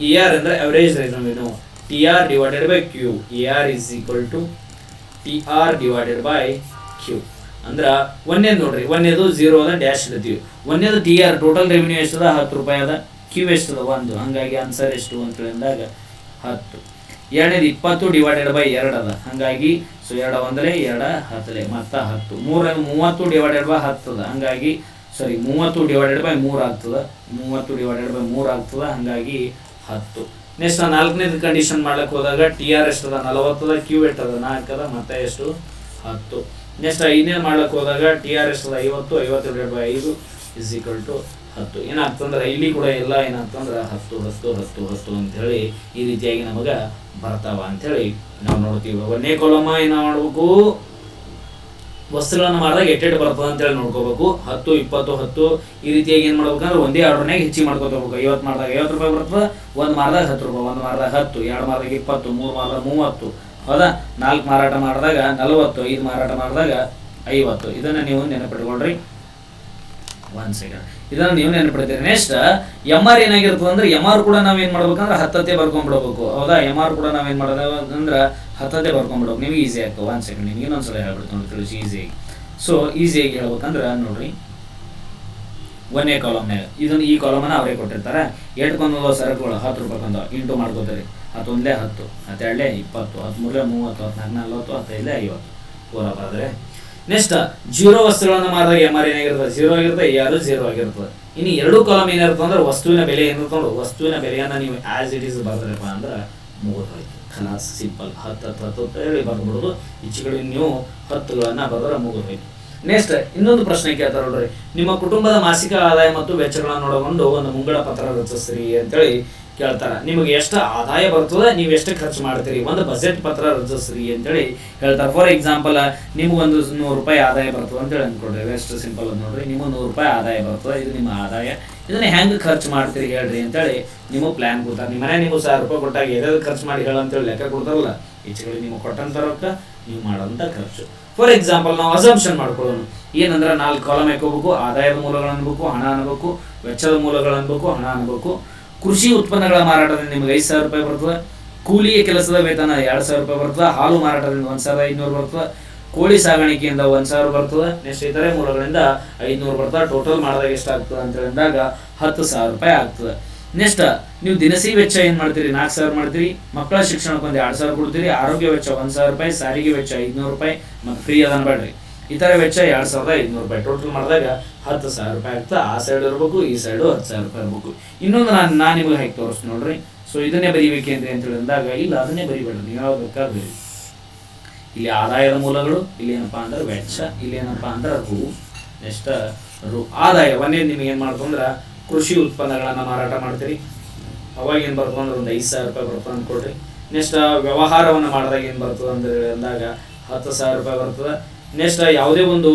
ಎ ಆರ್ ಅಂದ್ರೆ average revenue T R divided by Q A R is equal to T R divided by Q ಅಂದ್ರ ಒಂದೇದು ನೋಡ್ರಿ, ಒಂದೇದು ಝೀರೋ ಅದ ಡ್ಯಾಶ್ ಇರ್ತೀವಿ ಒಂದೇದು ಟಿ ಆರ್ ಟೋಟಲ್ ರೆವಿನ್ಯೂ ಎಷ್ಟದ ಹತ್ತು ರೂಪಾಯಿ ಅದ. ಕ್ಯೂ ಎಷ್ಟದ ಒಂದು. ಹಂಗಾಗಿ ಆನ್ಸರ್ ಎಷ್ಟು ಅಂತ ಹೇಳಿದಾಗ ಹತ್ತು. ಎರಡನೇದು ಇಪ್ಪತ್ತು ಡಿವೈಡೆಡ್ ಬೈ ಎರಡು ಅದ. ಹಂಗಾಗಿ ಸೊ ಎರಡು ಒಂದಲೇ, ಎರಡ ಹತ್ತಲೆ. ಮತ್ತ ಹತ್ತು. ಮೂರ ಮೂವತ್ತು ಡಿವೈಡೆಡ್ ಬೈ ಹತ್ತದ ಹಂಗಾಗಿ ಸಾರಿ ಮೂವತ್ತು ಡಿವೈಡೆಡ್ ಬೈ ಮೂರು ಆಗ್ತದ. ಮೂವತ್ತು ಡಿವೈಡೆಡ್ ಬೈ ಮೂರು ಆಗ್ತದ. ಹಂಗಾಗಿ ಹತ್ತು. ನೆಕ್ಸ್ಟ್ ನಾಲ್ಕನೇದು ಕಂಡೀಷನ್ ಮಾಡ್ಲಿಕ್ಕೆ ಹೋದಾಗ ಟಿ ಆರ್ ಎಷ್ಟದ ನಲವತ್ತದ ಕ್ಯೂ ಎಷ್ಟದ ನಾಲ್ಕದ ಮತ್ತೆ ಎಷ್ಟು? ಹತ್ತು. ನೆಕ್ಸ್ಟ್ ಐದನೇ ಮಾಡ್ಲಿಕ್ಕೆ ಹೋದಾಗ ಟಿ ಆರ್ ಎಷ್ಟದ ಐವತ್ತು. ಐವತ್ತು ಡಿವೈಡ್ ಬೈ ಐದು ಇಸ್ ಈಕ್ವಲ್ ಟು ಹತ್ತು. ಏನಾಗ್ತಂದ್ರೆ ಇಲ್ಲಿ ಕೂಡ ಎಲ್ಲ ಏನಾಗ್ತಂದ್ರೆ ಹತ್ತು ಹತ್ತು ಹತ್ತು ಹತ್ತು ಅಂತೇಳಿ ಈ ರೀತಿಯಾಗಿ ನಮಗೆ ಬರ್ತಾವ ಅಂಥೇಳಿ ನಾವು ನೋಡ್ತೀವಿ. ಒಂದನೇ ಕೊಲಮ ಏನು ಮಾಡಬೇಕು? ವಸ್ತುಗಳನ್ನ ಮಾಡಿದಾಗ ಎಟ್ಟೆಟ್ಟು ಬರ್ತದೆ ಅಂತೇಳಿ ನೋಡ್ಕೋಬೇಕು. ಹತ್ತು, ಇಪ್ಪತ್ತು, ಹತ್ತು, ಈ ರೀತಿಯಾಗಿ ಏನು ಮಾಡ್ಬೇಕಂದ್ರೆ ಒಂದೇ ಆರ್ಡರ್ನಾಗ ಹೆಚ್ಚಿಗೆ ಮಾಡ್ಕೊತ ಹೋಗ್ಬೇಕು. ಐವತ್ತು ಮಾಡಿದಾಗ ಐವತ್ತು ರೂಪಾಯಿ ಬರ್ತದೆ, ಒಂದು ಮಾರ್ದಾಗ ಹತ್ತು ರೂಪಾಯಿ, ಒಂದು ಮಾರ್ದಾಗ ಹತ್ತು, ಎರಡು ಮಾರ್ದಾಗ ಇಪ್ಪತ್ತು, ಮೂರು ಮಾರ್ದಾಗ ಮೂವತ್ತು. ಹೌದಾ? ನಾಲ್ಕು ಮಾರಾಟ ಮಾಡಿದಾಗ ನಲವತ್ತು, ಐದು ಮಾರಾಟ ಮಾಡಿದಾಗ ಐವತ್ತು. ಇದನ್ನು ನೀವು ನೆನಪಿಟ್ಕೊಳ್ರಿ. ಒನ್ ಸೆಕೆಂಡ್ ಇದನ್ನ ನೀವು ನೆನಪಿಡ್ತೀರಿ ನೆಕ್ಸ್ಟ್ ಎಂ ಆರ್ ಏನಾಗಿರ್ತದೆ ಅಂದ್ರೆ ಎಂ ಆರ್ ಕೂಡ ನಾವೇನ್ ಮಾಡ್ಬೇಕಂದ್ರೆ ಹತ್ತತ್ತೆ ಬರ್ಕೊಂಡ್ಬಿಡ್ಬೇಕು ಹೌದಾ? ಎಂ ಆರ್ ಕೂಡ ನಾವೇನ್ ಮಾಡೋದ ಅಂದ್ರೆ ಹತ್ತತ್ತೆ ಬರ್ಕೊಂಡ್ಬಿಡ್ಬೇಕು ನಿಮ್ಗೆ ಈಸಿ ಆಗ್ತದೆ ಒನ್ ಸೆಕೆಂಡ್ ನಿಮ್ಗೆ ಇನ್ನೊಂದ್ಸಲ ಹೇಳ್ಬಿಡ್ತು ನೋಡಿ, ತಿಳಿಸಿ ಈಸಿಯಾಗಿ ಸೊ ಈಸಿಯಾಗಿ ಹೇಳ್ಬೇಕಂದ್ರೆ ನೋಡ್ರಿ. ಒಂದೇ ಕಾಲಮ್ನಾಗ ಇದನ್ನ ಈ ಕಾಲಮನ್ನ ಅವರೇ ಕೊಟ್ಟಿರ್ತಾರೆ. ಎಟ್ಕೊಂಡು ಸರಕುಗಳು. ಹತ್ತು ರೂಪಾಯಿ ಇಂಟು ಮಾಡ್ಕೋತಾರೆ. ಹತ್ತೊಂದೇ ಹತ್ತು, ಹತ್ತೆರಡಲೇ ಇಪ್ಪತ್ತು ಹತ್ಮೂರಲೇ ಮೂವತ್ತು ಹತ್ನಾಲ್ಕು ನಲ್ವತ್ತು, ಹತ್ತೈದಲೇ ಐವತ್ತು. ಪೂರ ಬರೆದ್ರೆ ನೆಕ್ಸ್ಟ್ ಜೀರೋ ವಸ್ತುಗಳನ್ನು ಮಾರಿದಾಗ ಎಂ ಆರ್ ಏನಾಗಿರ್ತದೆ ಜೀರೋ ಆಗಿರ್ತದೆ ಯಾರು ಜೀರೋ ಆಗಿರ್ತದೆ. ಇನ್ನು ಎರಡು ಕಾಲಮ್ ಏನಿರ್ತದೆ ಅಂದ್ರೆ ವಸ್ತುವಿನ ಬೆಲೆ ಏನಿರ್ತದೆ ವಸ್ತುವಿನ ಬೆಲೆಯನ್ನು ನೀವು ಆಸ್ ಇಟ್ ಈಸ್ ಬರ್ದ್ರಪ್ಪ ಅಂದ್ರೆ ಮುಗಿದೋಯ್ತು ಖಲಾಸ್ ಸಿಂಪಲ್ ಹತ್ತು ಹತ್ತು ಹತ್ತು ಹೇಳಿ ಈಚೆಗಡೆ ನೀವು ಹತ್ತುಗಳನ್ನು ಬರೆದ್ರೆ ಹೋಯ್ತು. ನೆಕ್ಸ್ಟ್ ಇನ್ನೊಂದು ಪ್ರಶ್ನೆ ಕೇಳ್ತಾರೆ ನೋಡ್ರಿ. ನಿಮ್ಮ ಕುಟುಂಬದ ಮಾಸಿಕ ಆದಾಯ ಮತ್ತು ವೆಚ್ಚಗಳನ್ನು ಒಳಗೊಂಡು ಒಂದು ಮುಂಗಡ ಪತ್ರ ರಚಿಸ್ರಿ ಅಂತೇಳಿ ಹೇಳ್ತಾರೆ ನಿಮಗೆ ಎಷ್ಟು ಆದಾಯ ಬರ್ತದೆ, ನೀವು ಎಷ್ಟು ಖರ್ಚು ಮಾಡ್ತೀರಿ? ಒಂದು ಬಜೆಟ್ ಪತ್ರ ರಚಿಸ್ರಿ ಅಂತೇಳಿ ಹೇಳ್ತಾರೆ. ಫಾರ್ ಎಕ್ಸಾಂಪಲ್ ಒಂದು ನೂರು ರೂಪಾಯಿ ಆದಾಯ ಬರ್ತದೆ ಅಂತೇಳಿ ಅಂದ್ಕೊಡ್ರಿ ಎಷ್ಟು ಸಿಂಪಲ್ ಅಂತ ನೋಡ್ರಿ. ನಿಮಗೆ ನೂರು ರೂಪಾಯಿ ಆದಾಯ ಬರ್ತದೆ, ಇದು ನಿಮ್ಮ ಆದಾಯ. ಇದನ್ನ ಹೆಂಗೆ ಖರ್ಚು ಮಾಡ್ತೀರಿ ಹೇಳ್ರಿ ಅಂತೇಳಿ ನಿಮ್ಮ ಪ್ಲ್ಯಾನ್ ಕೊಡ್ತಾರೆ. ನಿಮ್ಮ ಮನೆ ನೀವು ಸಾವಿರ ರೂಪಾಯಿ ಕೊಟ್ಟಾಗ ಯಾವ್ಯಾವ ಖರ್ಚು ಮಾಡಿ ಹೇಳು ಅಂತೇಳಿ ಲೆಕ್ಕ ಕೊಡ್ತಾರಲ್ಲ ಈಚೆಗಳು ನಿಮಗೆ ಕೊಟ್ಟಂಥ ರೊಕ್ಕ ನೀವು ಮಾಡೋಂಥ ಖರ್ಚು. ಫಾರ್ ಎಕ್ಸಾಂಪಲ್ ನಾವು ಅಸಂಪ್ಷನ್ ಮಾಡ್ಕೊಳ್ಳೋಣ. ಏನಂದ್ರೆ ನಾಲ್ಕು ಕಾಲಮ್ ಹಾಕೋಬೇಕು, ಆದಾಯದ ಮೂಲಗಳು ಅನ್ಬೇಕು, ಹಣ ಅನ್ಬೇಕು, ವೆಚ್ಚದ ಮೂಲಗಳು ಅನ್ಬೇಕು, ಹಣ ಅನ್ಬೇಕು. ಕೃಷಿ ಉತ್ಪನ್ನಗಳ ಮಾರಾಟದಿಂದ ನಿಮಗೆ ಐದು ಸಾವಿರ ರೂಪಾಯಿ ಬರ್ತದೆ, ಕೂಲಿಯ ಕೆಲಸದ ವೇತನ ಎರಡು ಸಾವಿರ ರೂಪಾಯಿ ಬರ್ತದೆ, ಹಾಲು ಮಾರಾಟದಿಂದ ಒಂದು ಸಾವಿರದ ಐದುನೂರು ಬರ್ತದೆ, ಕೋಳಿ ಸಾಗಾಣಿಕೆಯಿಂದ ಒಂದು ಸಾವಿರ ಬರ್ತದೆ. ನೆಕ್ಸ್ಟ್ ಇತರೆ ಮೂಲಗಳಿಂದ ಐದುನೂರು ಬರ್ತದೆ. ಟೋಟಲ್ ಮಾಡಿದಾಗ ಎಷ್ಟಾಗ್ತದೆ ಅಂತ ಹೇಳಿದಾಗ ಹತ್ತು ಸಾವಿರ ರೂಪಾಯಿ ಆಗ್ತದೆ. ನೆಕ್ಸ್ಟ್, ನೀವು ದಿನಸಿ ವೆಚ್ಚ ಏನು ಮಾಡ್ತೀರಿ? ನಾಲ್ಕು ಸಾವಿರ ಮಾಡ್ತೀರಿ. ಮಕ್ಕಳ ಶಿಕ್ಷಣಕ್ಕೆ ಒಂದು ಎರಡು ಸಾವಿರ ಕೊಡ್ತೀರಿ. ಆರೋಗ್ಯ ವೆಚ್ಚ ಒಂದು ಸಾವಿರ ರೂಪಾಯಿ, ಸಾರಿಗೆ ವೆಚ್ಚ ಐದುನೂರು ರೂಪಾಯಿ, ಮತ್ತು ಫ್ರೀ ಅದನ್ನ ಬೇಡ್ರಿ. ಇತರೆ ವೆಚ್ಚ ಎರಡು ಸಾವಿರದ ಐದುನೂರು ರೂಪಾಯಿ. ಟೋಟಲ್ ಮಾಡಿದಾಗ ಹತ್ತು ಸಾವಿರ ರೂಪಾಯಿ ಆಗ್ತದೆ ಆ ಸೈಡ್ ಇರಬೇಕು, ಈ ಸೈಡು ಹತ್ತು ಸಾವಿರ ರೂಪಾಯಿ ಇರಬೇಕು. ಇನ್ನೊಂದು ನಾನು ನಾನು ನಿಮಗೆ ಹೇಗೆ ತೋರಿಸ್ತೀನಿ ನೋಡ್ರಿ. ಸೊ ಇದನ್ನೇ ಬರೀಬೇಕೇನ್ರಿ ಅಂತ ಹೇಳಿದಾಗ, ಇಲ್ಲ, ಅದನ್ನೇ ಬರಿಬೇಡ್ರಿ ನೀವು ಯಾವಾಗ ಬೇಕಾದ್ರೆ ಬರೀ ಇಲ್ಲಿ ಆದಾಯದ ಮೂಲಗಳು, ಇಲ್ಲಿ ಏನಪ್ಪಾ ಅಂದ್ರೆ ವೆಚ್ಚ, ಇಲ್ಲಿ ಏನಪ್ಪಾ ಅಂದ್ರೆ ರು, ನೆಕ್ಸ್ಟ್ ರು, ಆದಾಯ. ಒಂದೇ ನಿಮಗೆ ಏನು ಮಾಡ್ತು ಅಂದ್ರೆ, ಕೃಷಿ ಉತ್ಪನ್ನಗಳನ್ನು ಮಾರಾಟ ಮಾಡ್ತೀರಿ. ಅವಾಗ ಏನು ಬರ್ತದೆ ಅಂದ್ರೆ ಒಂದು ಐದು ಸಾವಿರ ರೂಪಾಯಿ ಬರ್ತದೆ ಅಂದ್ಕೊಡ್ರಿ ನೆಕ್ಸ್ಟ್ ವ್ಯವಹಾರವನ್ನು ಮಾಡಿದಾಗ ಏನು ಬರ್ತದೆ ಅಂದ್ರೆ ಅಂದಾಗ ಹತ್ತು ಸಾವಿರ ರೂಪಾಯಿ ಬರ್ತದೆ. ನೆಕ್ಸ್ಟ್ ಯಾವುದೇ ಒಂದು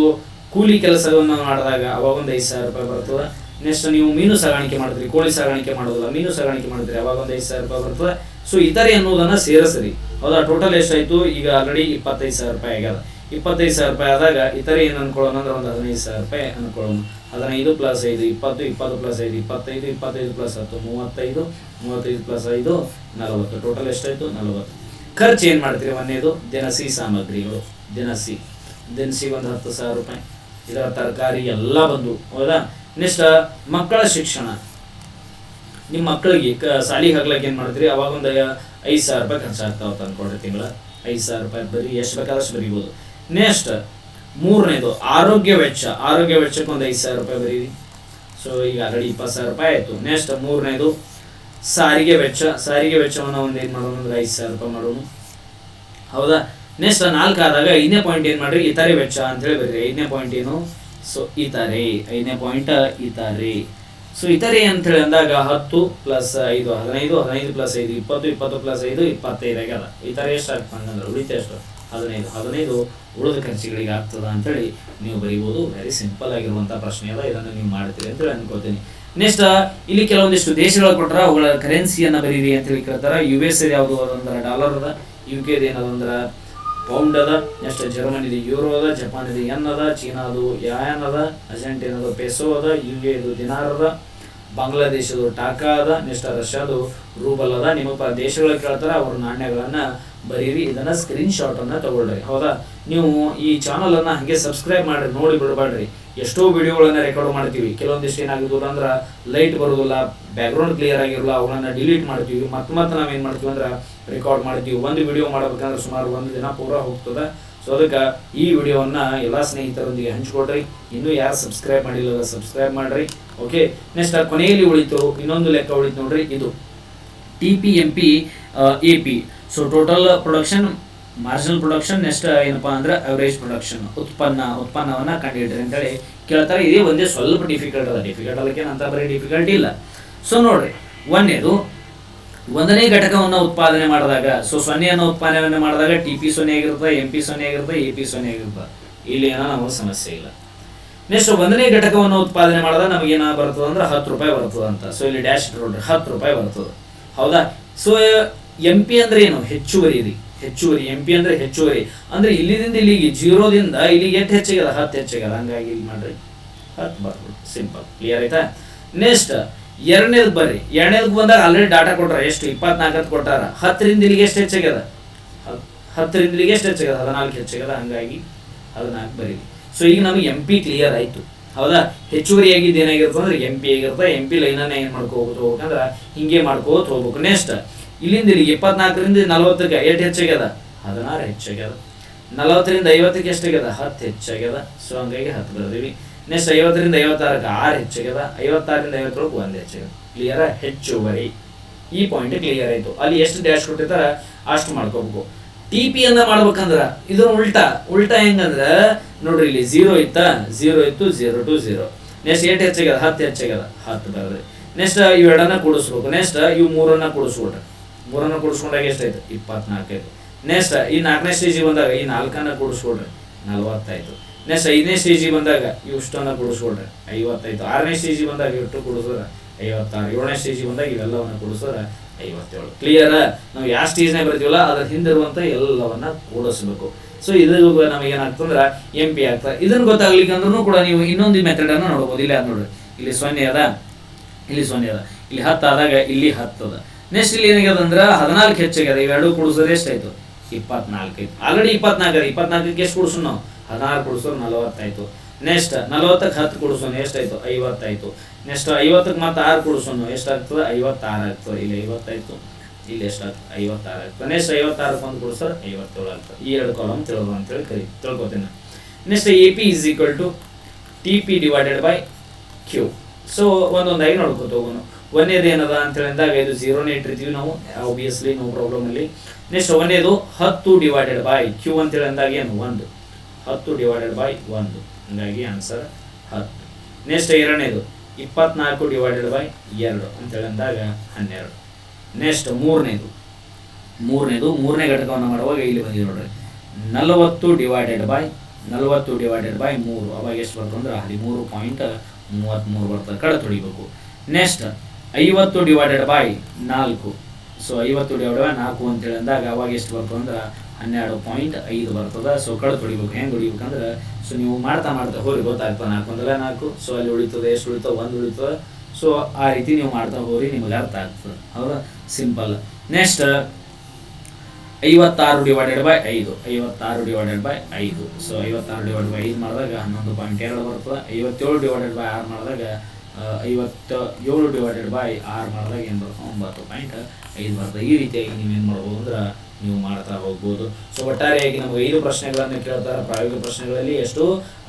ಕೂಲಿ ಕೆಲಸವನ್ನು ಮಾಡಿದಾಗ ಅವಾಗ ಒಂದು ಐದು ಸಾವಿರ ರೂಪಾಯಿ ಬರ್ತದೆ. ನೆಕ್ಸ್ಟ್ ನೀವು ಮೀನು ಸಾಗಾಣಿಕೆ ಮಾಡಿದ್ರಿ, ಕೋಳಿ ಸಾಗಾಣಿಕೆ ಮಾಡೋದಿಲ್ಲ ಮೀನು ಸಾಗಾಣಿಕೆ ಮಾಡ್ತೀರಿ ಅವಾಗ ಒಂದು ಐದು ಸಾವಿರ ರೂಪಾಯಿ ಬರ್ತದೆ. ಸೊ ಇತರೆ ಅನ್ನೋದನ್ನ ಸೇರಿಸ್ರಿ. ಹೌದಾ? ಟೋಟಲ್ ಎಷ್ಟಾಯಿತು? ಈಗ ಆಲ್ರೆಡಿ ಇಪ್ಪತ್ತೈದು ಸಾವಿರ ರೂಪಾಯಿ ಆಗ್ಯದ. ಇಪ್ಪತ್ತೈದು ಸಾವಿರ ರೂಪಾಯಿ ಆದಾಗ ಇತರೆ ಏನು ಅನ್ಕೊಳ್ಳೋಣ ಅಂದ್ರೆ ಒಂದು ಹದಿನೈದು ಸಾವಿರ ರೂಪಾಯಿ ಅನ್ಕೊಳ್ಳೋಣ. ಹದಿನೈದು ಪ್ಲಸ್ ಐದು, ಇಪ್ಪತ್ತು ಇಪ್ಪತ್ತು ಪ್ಲಸ್ ಐದು, ಇಪ್ಪತ್ತೈದು ಇಪ್ಪತ್ತೈದು ಪ್ಲಸ್ ಹತ್ತು, ಮೂವತ್ತೈದು ಮೂವತ್ತೈದು ಪ್ಲಸ್ ಐದು, ನಲವತ್ತು. ಟೋಟಲ್ ಎಷ್ಟಾಯ್ತು? ನಲವತ್ತು. ಖರ್ಚು ಏನು ಮಾಡ್ತೀರಿ ಒಂದೇದು ದಿನಸಿ ಸಾಮಗ್ರಿಗಳು, ದಿನಸಿ. ದಿನಸಿಗೆ ಒಂದು ಹತ್ತು ಸಾವಿರ ರೂಪಾಯಿ. ಇದರ ತರಕಾರಿ ಎಲ್ಲ ಬಂದು, ಹೌದಾ? ನೆಕ್ಸ್ಟ್, ಮಕ್ಕಳ ಶಿಕ್ಷಣ. ನಿಮ್ಮ ಮಕ್ಕಳಿಗೆ ಕ ಸಾಲಿಗೆ ಹಾಕ್ಲಕ್ಕೆ ಏನು ಮಾಡಿದ್ರಿ? ಅವಾಗ ಒಂದು ಐದು ಸಾವಿರ ರೂಪಾಯಿ ಖರ್ಚಾಗ್ತಾವ ಅನ್ಕೊಂಡ್ರಿ ತಿಂಗಳ. ಐದು ಸಾವಿರ ರೂಪಾಯಿ ಬರೀ, ಎಷ್ಟು ಬೇಕಾದಷ್ಟು ಬರೀಬೋದು. ನೆಕ್ಸ್ಟ್, ಮೂರನೇದು, ಆರೋಗ್ಯ ವೆಚ್ಚ. ಆರೋಗ್ಯ ವೆಚ್ಚಕ್ಕೆ ಒಂದು ಐದು ಸಾವಿರ ರೂಪಾಯಿ ಬರೀರಿ. ಸೊ ಈಗ ಆಲ್ರೆಡಿ ಇಪ್ಪತ್ತು ಸಾವಿರ ರೂಪಾಯಿ ಆಯಿತು. ನೆಕ್ಸ್ಟ್, ಮೂರನೇದು, ಸಾರಿಗೆ ವೆಚ್ಚ. ಸಾರಿಗೆ ವೆಚ್ಚವನ್ನು ಒಂದು ಏನು ಮಾಡೋಣ ಅಂದ್ರೆ ಐದು ಸಾವಿರ ರೂಪಾಯಿ ಮಾಡೋಣ ಹೌದಾ? ನೆಕ್ಸ್ಟ್ ನಾಲ್ಕು ಆದಾಗ ಐದನೇ ಪಾಯಿಂಟ್ ಏನು ಮಾಡ್ರಿ? ಇತರೆ ವೆಚ್ಚ ಅಂತ ಬರ್ರಿ ಐದನೇ ಪಾಯಿಂಟ್ ಏನು? ಸೊ ಇತರೆ, ಐದನೇ ಪಾಯಿಂಟ್ ಇತರೆ. ಸೊ ಇತರೆ ಅಂತೇಳಿ ಅಂದಾಗ ಹತ್ತು ಪ್ಲಸ್ ಐದು, ಹದಿನೈದು ಹದಿನೈದು ಪ್ಲಸ್ ಐದು, ಇಪ್ಪತ್ತು ಇಪ್ಪತ್ತು ಪ್ಲಸ್ ಐದು, ಇಪ್ಪತ್ತೈದು ಆಗ್ಯದ. ಇತರೆ ಎಷ್ಟು ಆಗ್ತದೆ ಅಂದ್ರೆ ಉಳಿತ ಎಷ್ಟು? ಹದಿನೈದು. ಹದಿನೈದು ಉಳಿದ ಖರ್ಚುಗಳಿಗೆ ಆಗ್ತದ ಅಂತೇಳಿ ನೀವು ಬರೀಬೋದು. ವೆರಿ ಸಿಂಪಲ್ ಆಗಿರುವಂಥ ಪ್ರಶ್ನೆ ಅಲ್ಲ ಇದನ್ನು ನೀವು ಮಾಡ್ತೀರಿ ಅಂತೇಳಿ ಅನ್ಕೋತೀನಿ. ನೆಕ್ಸ್ಟ್ ಇಲ್ಲಿ ಕೆಲವೊಂದಿಷ್ಟು ದೇಶಗಳು ಕೊಟ್ಟರೆ ಅವುಗಳ ಕರೆನ್ಸಿಯನ್ನು ಬರೀರಿ ಅಂತೇಳಿ ಕೇಳ್ತಾರೆ. ಯು ಎಸ್ ಯಾವುದು ಅದಂದ್ರೆ ಡಾಲರ್ ಅದ? ಯು ಕೆದು ಏನದಂದ್ರೆ ಪೌಂಡ್ ಅದ ನೆಕ್ಸ್ಟ್ ಜರ್ಮನಿ ಯೂರೋ ಅದ ಜಪಾನ್ ಇದೆ ಎನ್ ಅದ, ಚೀನಾದು ಯಾನ್ ಅದ, ಅರ್ಜೆಂಟೀನಾದು ಪೆಸೋ ಅದ ಯು ಎದು ದಿನಾರ್ ಅದ, ಬಾಂಗ್ಲಾದೇಶದು ಟಾಕಾ ಅದ, ನೆಕ್ಸ್ಟ್ ರಷ್ಯಾದು ರೂಬಲ್ ಅದ. ನಿಮ್ಮ ದೇಶಗಳು ಕೇಳ್ತಾರೆ ಅವ್ರ ನಾಣ್ಯಗಳನ್ನು ಬರೀರಿ, ಇದನ್ನ ಸ್ಕ್ರೀನ್ಶಾಟನ್ನು ತಗೊಳ್ರಿ. ಹೌದಾ? ನೀವು ಈ ಚಾನಲನ್ನು ಹಾಗೆ ಸಬ್ಸ್ಕ್ರೈಬ್ ಮಾಡಿರಿ, ನೋಡಿ ಬಿಡಬೇಡ್ರಿ. ಎಷ್ಟೋ ವಿಡಿಯೋಗಳನ್ನ ರೆಕಾರ್ಡ್ ಮಾಡ್ತೀವಿ. ಕೆಲವೊಂದಿಷ್ಟು ಏನಾಗಿದ್ದು ಅಂದ್ರೆ ಲೈಟ್ ಬರೋದಿಲ್ಲ ಬ್ಯಾಕ್ಗ್ರೌಂಡ್ ಕ್ಲಿಯರ್ ಆಗಿರಲ್ಲ, ಅವುಗಳನ್ನ ಡಿಲೀಟ್ ಮಾಡ್ತೀವಿ. ಮತ್ತೆ ಮತ್ತೆ ನಾವು ಏನು ಮಾಡ್ತೀವಿ ಅಂದ್ರೆ ರೆಕಾರ್ಡ್ ಮಾಡ್ತೀವಿ. ಒಂದು ವಿಡಿಯೋ ಮಾಡಬೇಕಂದ್ರೆ ಸುಮಾರು ಒಂದು ದಿನ ಪೂರ ಹೋಗ್ತದೆ. ಸೊ ಅದಕ್ಕೆ ಈ ವಿಡಿಯೋವನ್ನು ಎಲ್ಲ ಸ್ನೇಹಿತರೊಂದಿಗೆ ಹಂಚ್ಕೊಡ್ರಿ. ಇನ್ನೂ ಯಾರು ಸಬ್ಸ್ಕ್ರೈಬ್ ಮಾಡಿಲ್ಲ ಸಬ್ಸ್ಕ್ರೈಬ್ ಮಾಡಿರಿ. ಓಕೆ ನೆಕ್ಸ್ಟ್ ಕೊನೆಯಲ್ಲಿ ಉಳಿತು, ಇನ್ನೊಂದು ಲೆಕ್ಕ ಉಳಿತು ನೋಡ್ರಿ. ಇದು T P M P A P so total production marginal production next ಏನಪ್ಪಾ ಅಂದ್ರೆ ಅವರೇಜ್ ಪ್ರೊಡಕ್ಷನ್ ಉತ್ಪನ್ನ, ಉತ್ಪನ್ನವನ್ನ ಕಂಡುಹಿಡ್ರಿ ಅಂತೇಳಿ ಕೇಳ್ತಾರೆ. ಇದೇ ಒಂದೇ ಸ್ವಲ್ಪ ಡಿಫಿಕಲ್ಟ್ ಅದ. ಡಿಫಿಕಲ್ಟ್ ಅದಕ್ಕೆ ಅಂತ ಬರೀ ಡಿಫಿಕಲ್ಟಿ ಇಲ್ಲ. ಸೊ ನೋಡ್ರಿ, ಒಂದೇದು, ಒಂದನೇ ಘಟಕವನ್ನು ಉತ್ಪಾದನೆ ಮಾಡಿದಾಗ ಸೊ ಸೊನ್ನೆಯನ್ನು ಉತ್ಪಾದನೆ ಮಾಡಿದಾಗ ಟಿ ಪಿ ಸೊನ್ನೆ ಆಗಿರುತ್ತೆ ಎಂ ಪಿ ಸೊನ್ನೆ ಆಗಿರುತ್ತೆ ಎ ಪಿ ಸೊನ್ನೆ ಆಗಿರುತ್ತೆ. ಇಲ್ಲಿ ಏನೋ ನಮಗೆ ಸಮಸ್ಯೆ ಇಲ್ಲ. ನೆಕ್ಸ್ಟ್ ಒಂದನೇ ಘಟಕವನ್ನು ಉತ್ಪಾದನೆ ಮಾಡಿದಾಗ ನಮಗೆ ಏನೋ ಬರ್ತದೆ ಅಂದ್ರೆ ಹತ್ತು ರೂಪಾಯಿ ಬರ್ತದೆ ಅಂತ ಸೊ ಇಲ್ಲಿ ಡ್ಯಾಶ್ ನೋಡ್ರಿ ಹತ್ತು ರೂಪಾಯಿ ಬರ್ತದೆ. ಹೌದಾ? ಸೊ ಎಂ ಪಿ ಅಂದ್ರೆ ಏನು? ಹೆಚ್ಚುವರಿ ರೀ. ಹೆಚ್ಚುವರಿ ಎಂ ಪಿ ಅಂದ್ರೆ ಹೆಚ್ಚುವರಿ. ಅಂದ್ರೆ ಇಲ್ಲಿದಿಂದ ಇಲ್ಲಿಗೆ ಜೀರೋದಿಂದ ಇಲ್ಲಿಗೆ ಎಷ್ಟು ಹೆಚ್ಚಾಗ್ಯದ ಹತ್ತು ಹೆಚ್ಚಾಗ್ಯದ ಹಂಗಾಗಿ ಇಲ್ಲಿ ಮಾಡ್ರಿ. ಹತ್ತು ಬರ್ಬೋದು. ಸಿಂಪಲ್ ಕ್ಲಿಯರ್ ಆಯ್ತಾ? ನೆಕ್ಸ್ಟ್ ಎರಡನೇದು ಬರ್ರಿ. ಎರಡನೇದು ಬಂದಾಗ ಆಲ್ರೆಡಿ ಡಾಟಾ ಕೊಟ್ಟಾರ ಎಷ್ಟು? ಇಪ್ಪತ್ನಾಲ್ಕತ್ತು ಕೊಟ್ಟಾರ. ಹತ್ತರಿಂದ ಇಲ್ಲಿಗೆ ಎಷ್ಟು ಹೆಚ್ಚಾಗ್ಯದ ಹತ್- ಹತ್ತರಿಂದ ಇಲ್ಲಿಗೆ ಎಷ್ಟು ಹೆಚ್ಚಾಗ್ಯದ ಹದಿನಾಲ್ಕು ಹೆಚ್ಚಾಗ್ಯದ ಹಂಗಾಗಿ ಹದಿನಾಲ್ಕು ಬರೀರಿ. ಸೊ ಈಗ ನಮಗೆ ಎಂ ಪಿ ಕ್ಲಿಯರ್ ಆಯ್ತು. ಹೌದಾ? ಹೆಚ್ಚುವರಿ ಆಗಿದ್ದು ಏನಾಗಿರುತ್ತೆ ಅಂದ್ರೆ ಎಂ ಪಿ ಆಗಿರುತ್ತೆ ಎಂ ಪಿ ಲೈನನ್ನ ಏನು ಮಾಡ್ಕೋಬೋದು? ಹೋಗ್ಬೇಕಂದ್ರೆ ಹಿಂಗೆ ಮಾಡ್ಕೋತ ಹೋಗ್ಬೇಕು. ನೆಕ್ಸ್ಟ್ ಇಲ್ಲಿಂದ ಇಲ್ಲಿ ಇಪ್ಪತ್ನಾಲ್ಕರಿಂದ ನಲವತ್ತಕ್ಕೆ ಎಷ್ಟು ಹೆಚ್ಚಾಗ್ಯದ? ಹದಿನಾರು ಹೆಚ್ಚಾಗ್ಯದ. ನಲವತ್ತರಿಂದ ಐವತ್ತಕ್ಕೆ ಎಷ್ಟಾಗ್ಯದ? ಹತ್ತು ಹೆಚ್ಚಾಗ್ಯದ. ಸೊ, ಹಂಗಾಗಿ ಹತ್ತು ಬರ್ದೀವಿ ನೆಕ್ಸ್ಟ್ ಐವತ್ತರಿಂದ ಐವತ್ತಾರಕ್ಕೆ ಆರು ಹೆಚ್ಚಾಗ್ಯದ. ಐವತ್ತಾರರಿಂದ ಐವತ್ತೊಳಗೆ ಒಂದು ಹೆಚ್ಚಾಗ್ಯದ. ಕ್ಲಿಯರ ಹೆಚ್ಚುವರಿ. ಈ ಪಾಯಿಂಟ್ ಕ್ಲಿಯರ್ ಆಯಿತು. ಅಲ್ಲಿ ಎಷ್ಟು ಡ್ಯಾಶ್ ಕೊಟ್ಟಿರ್ತಾರ, ಅಷ್ಟು ಮಾಡ್ಕೋಬೇಕು. ಟಿ ಪಿ ಅನ್ನ ಮಾಡ್ಬೇಕಂದ್ರ, ಇದು ಉಲ್ಟಾ. ಉಲ್ಟಾ ಹೆಂಗಂದ್ರ, ನೋಡ್ರಿ ಇಲ್ಲಿ ಝೀರೋ ಇತ್ತ? ಝೀರೋ ಇತ್ತು zero to zero next eight ಹೆಚ್ಚಾಗ್ಯದ? ಹತ್ತು ಹೆಚ್ಚಾಗ್ಯದ? ಹತ್ತು ಬರ್ರಿ ನೆಕ್ಸ್ಟ್ ಇವೆರಡನ್ನ ಕೂಡಿಸ್ಬೇಕು. ನೆಕ್ಸ್ಟ್ ಇವು ಮೂರನ್ನ ಕೂಡಿಸ್ಬಿಟ್ರೆ. ಮೂರನ್ನ ಕೂಡಿಸ್ಕೊಂಡಾಗ ಎಷ್ಟಾಯ್ತು? ಇಪ್ಪತ್ನಾಲ್ಕೈದು. ನೆಕ್ಸ್ಟ್, ಈ ನಾಲ್ಕನೇ ಸ್ಟೇಜಿಗೆ ಬಂದಾಗ ಈ ನಾಲ್ಕನ್ನ ಕೂಡಿಸ್ಕೊಡ್ರಿ ನಲ್ವತ್ತಾಯ್ತು ನೆಕ್ಸ್ಟ್, ಐದನೇ ಸ್ಟೇಜಿಗೆ ಬಂದಾಗ ಇವಿಷ್ಟನ್ನು ಕೂಡಿಸ್ಕೊಡ್ರಿ ಐವತ್ತಾಯ್ತು ಆರನೇ ಸ್ಟೇಜಿಗೆ ಬಂದಾಗ ಇಷ್ಟು ಕೂಡಿಸಿದ್ರೆ ಐವತ್ತಾರು. ಏಳನೇ ಸ್ಟೇಜಿಗೆ ಬಂದಾಗ ಇವೆಲ್ಲವನ್ನು ಕೂಡಿಸಿದ್ರೆ ಐವತ್ತೇಳು. ಕ್ಲಿಯರ್ ನಾವು ಯಾವ ಸ್ಟೇಜ್ನಾಗ ಬರ್ತೀವಲ್ಲ, ಅದ್ರ ಹಿಂದಿರುವಂಥ ಎಲ್ಲವನ್ನ ಕೂಡಿಸ್ಬೇಕು. ಸೊ ಇದು ನಮಗೆ ಏನಾಗ್ತಂದ್ರೆ ಎಂ ಪಿ ಆಗ್ತದೆ. ಇದನ್ನು ಗೊತ್ತಾಗ್ಲಿಕ್ಕೆ ಅಂದ್ರೂ ಕೂಡ ನೀವು ಇನ್ನೊಂದು ಮೆಥಡ್ ಅನ್ನ ನೋಡ್ಬೋದು. ಇಲ್ಲಿ ಅದು ನೋಡ್ರಿ. ಇಲ್ಲಿ ಸೊನ್ನೆ ಅದ. ಇಲ್ಲಿ ಸೊನ್ನೆ ಅದ. ಇಲ್ಲಿ ಹತ್ತಾದಾಗ ಇಲ್ಲಿ ಹತ್ತದ. ನೆಕ್ಸ್ಟ್ ಇಲ್ಲಿ ಏನಾಗ್ಯದ ಅಂದ್ರೆ ಹದಿನಾಲ್ಕು ಹೆಚ್ಚಾಗ್ಯದ. ಇವೆರಡು ಕೂಡಿಸಿದ್ರೆ ಎಷ್ಟಾಯ್ತು? ಇಪ್ಪತ್ನಾಲ್ಕು ಆಯ್ತು. ಆಲ್ರೆಡಿ ಇಪ್ಪತ್ನಾಲ್ಕು ಇಪ್ಪತ್ನಾಲ್ಕಕ್ಕೆ ಎಷ್ಟು ಕೂಡಿಸು ನಾವು? ಹದಿನಾರು ಕೂಡಿಸೋರು ನಲವತ್ತಾಯ್ತು. ನೆಕ್ಸ್ಟ್ ನಲವತ್ತಕ್ಕೆ ಹತ್ತು ಕೂಡಿಸೋಣ ಎಷ್ಟಾಯ್ತು? ಐವತ್ತಾಯ್ತು. ನೆಕ್ಸ್ಟ್ ಐವತ್ತಕ್ಕೆ ಮತ್ತೆ ಆರು ಕೂಡಿಸೋಣ ಎಷ್ಟಾಗ್ತದೆ? ಐವತ್ತಾರು ಆಗ್ತದೆ. ಇಲ್ಲಿ ಐವತ್ತಾಯ್ತು. ಇಲ್ಲಿ ಎಷ್ಟಾಗ್ತದೆ? ಐವತ್ತಾರು ಆಗ್ತದೆ. ನೆಕ್ಸ್ಟ್ ಐವತ್ತಾರಕ್ಕೆ ಒಂದು ಕೂಡಿಸೋರು ಐವತ್ತೇಳು ಆಗ್ತದೆ. ಈ ಎರಡು ಕಾಲಮ್ ತಿಳ್ಕೊ ಅಂತೇಳಿ ಕರಿ ತಿಳ್ಕೊತೀನಿ next A P is equal to T P divided by Q so ಒಂದೊಂದಾಗಿ ನೋಡ್ಕೊತ ಹೋಗೋಣ. ಒಂದೇದು ಏನದ ಅಂತ ಅಂದಾಗ ಇದು ಝೀರೋನೇ ಇಟ್ಟಿರ್ತೀವಿ ನಾವು ಆಬ್ವಿಯಸ್ಲಿ ನೋ ಪ್ರಾಬ್ಲಮ್ ಅಲ್ಲಿ. ನೆಕ್ಸ್ಟ್ ಒಂದೇದು ಹತ್ತು ಡಿವೈಡೆಡ್ ಬೈ ಕ್ಯೂ ಅಂತೇಳಿ ಅಂದಾಗ ಏನು? ಒಂದು. ಹತ್ತು ಡಿವೈಡೆಡ್ ಬೈ ಒಂದು. ಹಂಗಾಗಿ ಆನ್ಸರ್ ಹತ್ತು. ನೆಕ್ಸ್ಟ್ ಎರಡನೇದು, ಇಪ್ಪತ್ನಾಲ್ಕು ಡಿವೈಡೆಡ್ ಬೈ ಎರಡು ಅಂತೇಳಿ ಅಂದಾಗ ಹನ್ನೆರಡು. ನೆಕ್ಸ್ಟ್ ಮೂರನೇದು. ಮೂರನೇದು, ಮೂರನೇ ಘಟಕವನ್ನು ಮಾಡುವಾಗ ಇಲ್ಲಿ ಬಂದಿದೆ ನೋಡ್ರಿ. ನಲವತ್ತು ಡಿವೈಡೆಡ್ ಬೈ ನಲವತ್ತು ಡಿವೈಡೆಡ್ ಬೈ ಮೂರು. ಅವಾಗ ಎಷ್ಟು ಬರ್ತದೆ ಅಂದ್ರೆ ಹದಿಮೂರು ಪಾಯಿಂಟ್ ಮೂವತ್ತ್ಮೂರು ಬರ್ತದೆ. ಕಡೆ ತೊಡಿಬೇಕು. ನೆಕ್ಸ್ಟ್ ಐವತ್ತು ಡಿವೈಡೆಡ್ ಬೈ ನಾಲ್ಕು. ಸೊ ಐವತ್ತು ಡಿವೈಡ್ ಬೈ ನಾಲ್ಕು ಅಂತೇಳಿ ಅಂದಾಗ ಅವಾಗ ಎಷ್ಟು ಬರ್ತದೆ ಅಂದ್ರೆ ಹನ್ನೆರಡು ಪಾಯಿಂಟ್ ಐದು ಬರ್ತದೆ. ಸೊ ಕಳೆದು ಹೊಡಿಬೇಕು ಹೆಂಗೆ ಹೊಡಿಬೇಕಂದ್ರೆ ಸೊ ನೀವು ಮಾಡ್ತಾ ಮಾಡ್ತಾ ಹೋಗಿ ಗೊತ್ತಾಗ್ತದೆ. ನಾಲ್ಕು ಅಂದ್ರೆ ನಾಲ್ಕು. ಸೊ ಅಲ್ಲಿ ಉಳಿತದೆ, ಎಷ್ಟು ಉಳಿತದೆ? ಒಂದು ಉಳಿತದೆ. ಸೊ ಆ ರೀತಿ ನೀವು ಮಾಡ್ತಾ ಹೋಗಿ ನಿಮಗೆ ಅರ್ಥ ಆಗ್ತದೆ. ಹೌದಾ? ಸಿಂಪಲ್ ನೆಕ್ಸ್ಟ್ ಐವತ್ತಾರು ಡಿವೈಡೆಡ್ ಬೈ ಐದು. ಐವತ್ತಾರು ಡಿವೈಡೆಡ್ ಬೈ ಐದು. ಸೊ ಐವತ್ತಾರು ಡಿವೈಡ್ ಬೈ ಐದು ಮಾಡಿದಾಗ ಹನ್ನೊಂದು ಪಾಯಿಂಟ್ ಎರಡು ಬರ್ತದೆ. ಐವತ್ತೇಳು ಡಿವೈಡೆಡ್ ಬೈ ಆರು ಮಾಡಿದಾಗ ಐವತ್ತ ಏಳು ಡಿವೈಡೆಡ್ ಬೈ ಆರು ಮಾಡಿದಾಗ ಏನು ಬರ್ತದೆ ಒಂಬತ್ತು ಪಾಯಿಂಟ್ ಐದು ಬರ್ತದೆ. ಈ ರೀತಿಯಾಗಿ ನೀವೇನು ಮಾಡ್ಬೋದು ಅಂದ್ರೆ ನೀವು ಮಾಡ್ತಾ ಹೋಗ್ಬೋದು. ಸೊ ಒಟ್ಟಾರೆಯಾಗಿ ನಮಗೆ ಐದು ಪ್ರಶ್ನೆಗಳನ್ನು ಕೇಳ್ತಾರೆ. ಪ್ರಾಯೋಗಿಕ ಪ್ರಶ್ನೆಗಳಲ್ಲಿ ಎಷ್ಟು?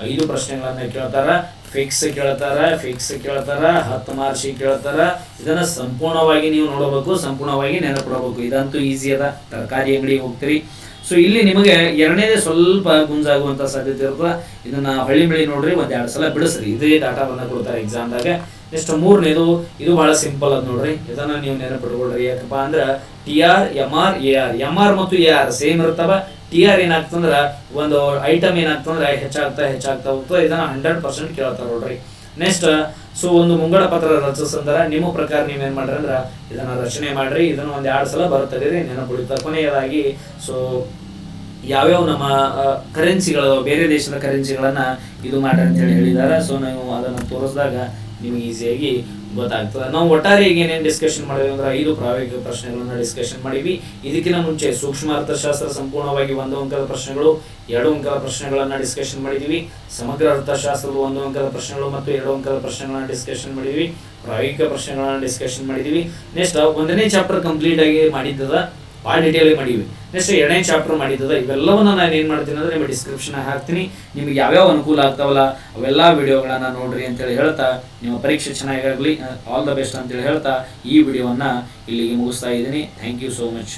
ಐದು ಪ್ರಶ್ನೆಗಳನ್ನು ಕೇಳ್ತಾರೆ. ಫಿಕ್ಸ್ ಕೇಳ್ತಾರೆ ಫಿಕ್ಸ್ ಕೇಳ್ತಾರೆ, ಹತ್ತು ಮಾರ್ಷಿ ಕೇಳ್ತಾರೆ. ಇದನ್ನು ಸಂಪೂರ್ಣವಾಗಿ ನೀವು ನೋಡಬೇಕು, ಸಂಪೂರ್ಣವಾಗಿ ನೆನಪಿಡಬೇಕು. ಇದಂತೂ ಈಸಿ ಅದ. ತರಕಾರಿ ಅಂಗಡಿಗೆ ಹೋಗ್ತೀರಿ. ಸೊ ಇಲ್ಲಿ ನಿಮಗೆ ಎರಡನೇದೇ ಸ್ವಲ್ಪ ಗುಂಜಾಗುವಂತ ಸಾಧ್ಯತೆ ಇರ್ತದೆ ಇದನ್ನ ಹಳ್ಳಿ ಬೆಳಿ ನೋಡ್ರಿ, ಒಂದ್ ಎರಡು ಸಲ ಬಿಡಿಸ್ರಿ. ಇದೇ ಡಾಟಾ ಬಂದ ಕೊಡ್ತಾರೆ ಎಕ್ಸಾಮ್ದಾಗ ನೆಕ್ಸ್ಟ್ ಮೂರನೇದು, ಇದು ಬಹಳ ಸಿಂಪಲ್ ಅದ ನೋಡ್ರಿ. ಇದನ್ನ ನೀವು ನೆನಪಿಟ್ಕೊಳ್ರಿ ಯಾಕಪ್ಪ ಅಂದ್ರೆ T R M R A R M R ಮತ್ತು ಎ ಆರ್ ಸೇಮ್ ಇರ್ತವ. ಟಿ ಆರ್ ಏನಾಗ್ತಂದ್ರ, ಒಂದು ಐಟಮ್ ಏನಾಗ್ತಂದ್ರೆ, ಹೆಚ್ಚಾಗ್ತಾ ಹೆಚ್ಚಾಗ್ತಾ ಹೋಗ್ತದೆ ಇದನ್ನ ಹಂಡ್ರೆಡ್ ಪರ್ಸೆಂಟ್ ಕೇಳ್ತಾರ ನೋಡ್ರಿ. ನೆಕ್ಸ್ಟ್ ಸೊ ಒಂದು ಮುಂಗಡ ಪತ್ರ ರಚಿಸಂದ್ರೆ ನಿಮ್ಮ ಪ್ರಕಾರ ನೀವೇನು ಮಾಡ್ರಿ ಅಂದ್ರೆ, ಇದನ್ನ ರಚನೆ ಮಾಡ್ರಿ, ಇದನ್ನ ಒಂದು ಎರಡು ಸಲ ಬರ್ತದೆ ನೆನಪುಳಿತ. ಕೊನೆಯದಾಗಿ ಸೊ ಯಾವ್ಯಾವ ನಮ್ಮ ಕರೆನ್ಸಿಗಳು ಬೇರೆ ದೇಶದ ಕರೆನ್ಸಿಗಳನ್ನ ಇದು ಮಾಡ್ರಿ ಅಂತ ಹೇಳಿ ಹೇಳಿದ್ದಾರೆ. ಸೊ ನಾವು ಅದನ್ನು ತೋರಿಸಿದಾಗ ನಿಮಗೆ ಈಸಿಯಾಗಿ ಗೊತ್ತಾಗ್ತದೆ. ನಾವು ಒಟ್ಟಾರೆ ಈಗ ಏನೇನು ಡಿಸ್ಕಷನ್ ಮಾಡಿದ್ವಿ ಅಂದ್ರೆ ಐದು ಪ್ರಾಯೋಗಿಕ ಪ್ರಶ್ನೆಗಳನ್ನ ಡಿಸ್ಕಷನ್ ಮಾಡಿವಿ ಇದಕ್ಕಿಂತ ಮುಂಚೆ ಸೂಕ್ಷ್ಮ ಅರ್ಥಶಾಸ್ತ್ರ ಸಂಪೂರ್ಣವಾಗಿ ಒಂದು ಅಂಕದ ಪ್ರಶ್ನೆಗಳು, ಎರಡು ಅಂಕದ ಪ್ರಶ್ನೆಗಳನ್ನ ಡಿಸ್ಕಷನ್ ಮಾಡಿದೀವಿ. ಸಮಗ್ರ ಅರ್ಥಶಾಸ್ತ್ರದ ಒಂದು ಅಂಕದ ಪ್ರಶ್ನೆಗಳು ಮತ್ತು ಎರಡು ಅಂಕದ ಪ್ರಶ್ನೆಗಳನ್ನ ಡಿಸ್ಕಷನ್ ಮಾಡಿದೀವಿ. ಪ್ರಾಯೋಗಿಕ ಪ್ರಶ್ನೆಗಳನ್ನ ಡಿಸ್ಕಷನ್ ಮಾಡಿದೀವಿ. ನೆಕ್ಸ್ಟ್ ಒಂದನೇ ಚಾಪ್ಟರ್ ಕಂಪ್ಲೀಟ್ ಆಗಿ ಮಾಡಿದ್ದದ ಭಾಳ ಡೀಟೇಲ್ ಮಾಡಿವಿ ನೆಕ್ಸ್ಟ್ ಎರಡನೇ ಚಾಪ್ಟರ್ ಮಾಡಿದ್ದದ, ಇವೆಲ್ಲವನ್ನ ನಾನು ಏನು ಮಾಡ್ತೀನಿ ಅಂದ್ರೆ ನಿಮ್ಮ ಡಿಸ್ಕ್ರಿಪ್ಷನ್ ಹಾಕ್ತೀನಿ. ನಿಮ್ಗೆ ಯಾವ್ಯಾವ ಅನುಕೂಲ ಆಗ್ತಾವಲ್ಲ, ಅವೆಲ್ಲ ವಿಡಿಯೋಗಳನ್ನ ನೋಡ್ರಿ ಅಂತೇಳಿ ಹೇಳ್ತಾ, ನಿಮ್ಮ ಪರೀಕ್ಷೆ ಚೆನ್ನಾಗಾಗಲಿ ಆಲ್ ದ ಬೆಸ್ಟ್ ಅಂತೇಳಿ ಹೇಳ್ತಾ, ಈ ವಿಡಿಯೋವನ್ನ ಇಲ್ಲಿಗೆ ಮುಗಿಸ್ತಾ ಇದ್ದೀನಿ. Thank you so much